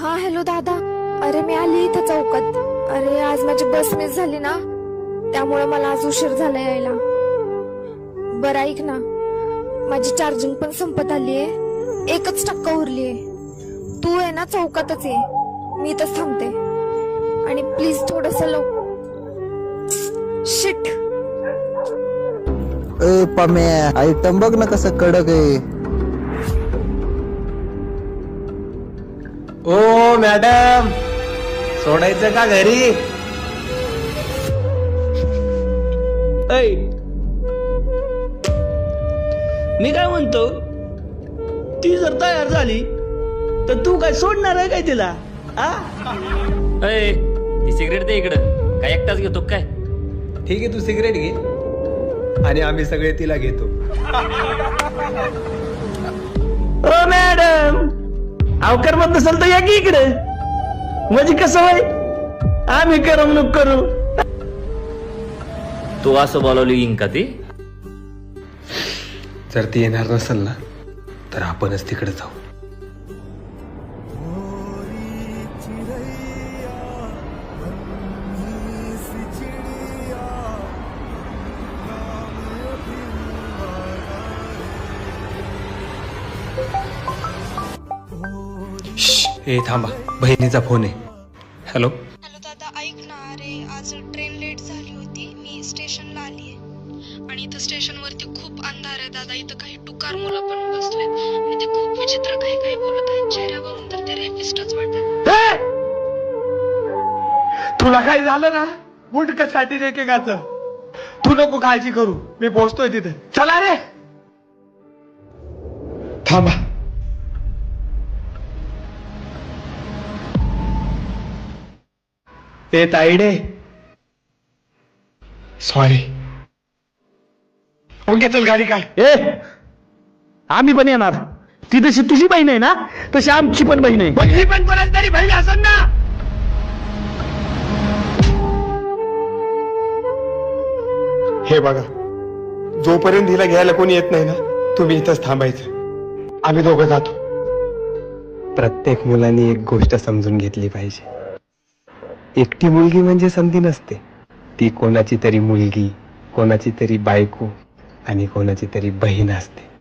Hello दादा. अरे मी आली इथं चौकात. अरे आज माझी बस मिस झाली ना. त्यामुळे मला आज उशीर झाला यायला. बरं ऐक ना. माझी चार्जिंग पण संपत आलीये. एकच टक्का उरलीये. तू आहे ना चौकातच ये. मी इथंच थांबते. आणि प्लीज थोडस लव शिट ए पम्या आयटम बघ ना कसं कडक आहे. ओ मॅडम. सोडायचं का घरी? मी काय म्हणतो? ती जर तयार झाली तर तू काय सोडणार आहे काय तिला? आ? अय ती सिगरेट दे इकडं. काय एकटाच घेतो काय? ठीक आहे तू सिगरेट घे. आणि आम्ही सगळे तिला घेतो. ओ मॅडम. अवकर मत नसेल तर या की इकडे? म्हणजे कसं होय? आम्ही करमणूक करू. तू असं बोलावली इंका ती? जर ती येणार नसेल ना तर आपणच तिकडे जाऊ. ए थांबा. बहिणीचा फोन आहे. हॅलो? हॅलो दादा ऐक ना. अरे आज ट्रेन लेट झाली होती. मी स्टेशनला आली आहे. आणि इथं स्टेशनवरती खूप अंधार आहे दादा. इथं काही टुकार मुलं पण बसलेत. आणि ते खूप विचित्र काही काही बोलत आहेत. चेहऱ्यावरून तर ते रेपिस्टच वाटतात. तुला काय झालं ना? मुंडकसाठी एकेकाचं तू नको काळजी करू. मी पोहोचतोय तिथे. चला रे! थांबा. ते ताईडे. सॉरी ओके चल गाडी काय ए आम्ही पण येणार. ती तशी तुझी बहीण आहे ना तशी आमची पण बहीण आहे. बहिणी पण कोणाच तरी बहीण असेल ना. हे बघा जोपर्यंत हिला घ्यायला कोणी येत नाही ना तुम्ही इथंच थांबायचं. आम्ही दोघं जातो. प्रत्येक मुलांनी एक गोष्ट समजून घेतली पाहिजे. एकटी मुलगी म्हणजे संधी नसते. ती कोणाची तरी मुलगी कोणाची तरी बायको आणि कोणाची तरी बहीण असते.